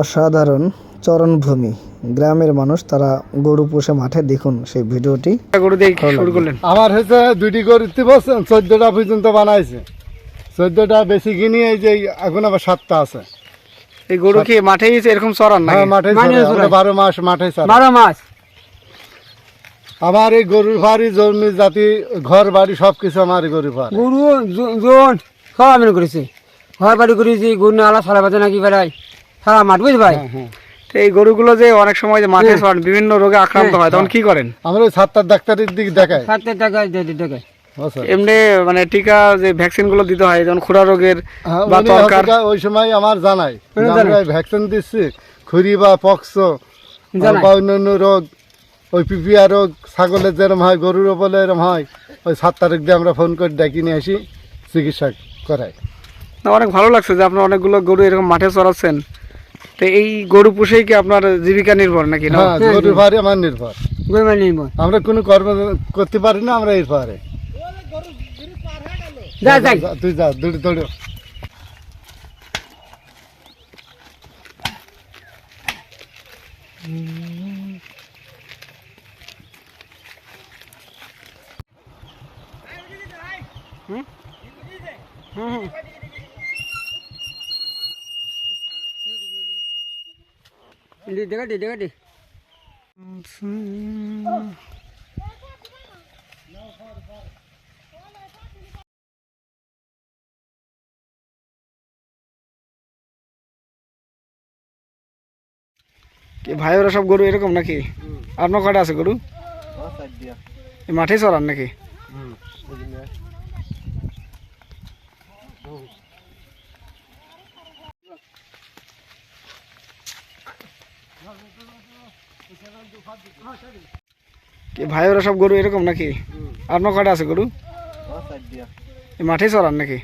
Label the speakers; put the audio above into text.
Speaker 1: অসাধারণ চরণভূমি। গ্রামের মানুষ তারা গরু পোষে মাঠে দেখুন সেই ভিডিওটি।
Speaker 2: গরু শুরু করলেন।
Speaker 3: আমার দুইটি গরুতে বসছেন চোদ্দটা পর্যন্ত বানাইছে। চোদ্দটা বেশি কিনি এই যে এখন আবার সাতটা আছে।
Speaker 2: এই গরু কি মাঠেই এরকম চড়ান না
Speaker 3: মাঠে
Speaker 4: মানে
Speaker 3: বারো মাস মাঠে।
Speaker 4: বারো মাস।
Speaker 3: আমার এই গরুর বাড়ি জমি জাতি ঘর বাড়ি সব কিছু আমার গরুর বাড়ি।
Speaker 4: গরু জন সব আমি করেছি। ঘর বাড়ি করেছি গরু নালা সারা বাজে নাকি বেড়াই সারা মাঠ বুঝতে ভাই?
Speaker 2: তো এই গরুগুলো যে অনেক সময় যে মাঠে চড়ান বিভিন্ন রোগে আক্রান্ত হয় তখন কি করেন?
Speaker 3: আমরা ওই সাতটার ডাক্তারের দিক দেখাই।
Speaker 4: সাতের টাকা দেখায়
Speaker 3: বুঝছ?
Speaker 2: এমনি মানে টিকা যে ভ্যাকসিনগুলো দিতে হয় যেমন খুরা রোগের
Speaker 3: হ্যাঁ,
Speaker 2: বা তরকার
Speaker 3: ওই সময় আমার জানাই আমরা ভ্যাকসিন দিচ্ছি খুরি বা পক্স বা অন্যান্য রোগ ওই পিপিয়া রোগ ছাগলের যেরম হয় গরুরও বলে এরম হয় ওই সাত তারিখ দিয়ে আমরা ফোন করে ডেকে নিয়ে আসি চিকিৎসা করাই।
Speaker 2: অনেক ভালো লাগছে যে আপনার অনেকগুলো গরু এরকম মাঠে চড়াচ্ছেন। তো এই গরু পুষেই কি আপনার জীবিকা নির্ভর নাকি না?
Speaker 3: হ্যাঁ ভারে আমার নির্ভর।
Speaker 4: গরু মানে
Speaker 3: আমরা কোনো কর্ম করতে পারি না আমরা এর পারে।
Speaker 4: যা যাই।
Speaker 3: তুই যা দৌড়ে দৌড়ে।
Speaker 4: দেখা দে দেখা দে
Speaker 2: কি ভাইয়েরা সব গরু এরকম নাকি? আপনার কটা আছে গরু? এই মাঠে চড়ান নাকি? কি ওরা সব গরু এরকম নাকি? আপনার কটা আছে গরু? মাঠে চড়ান নাকি?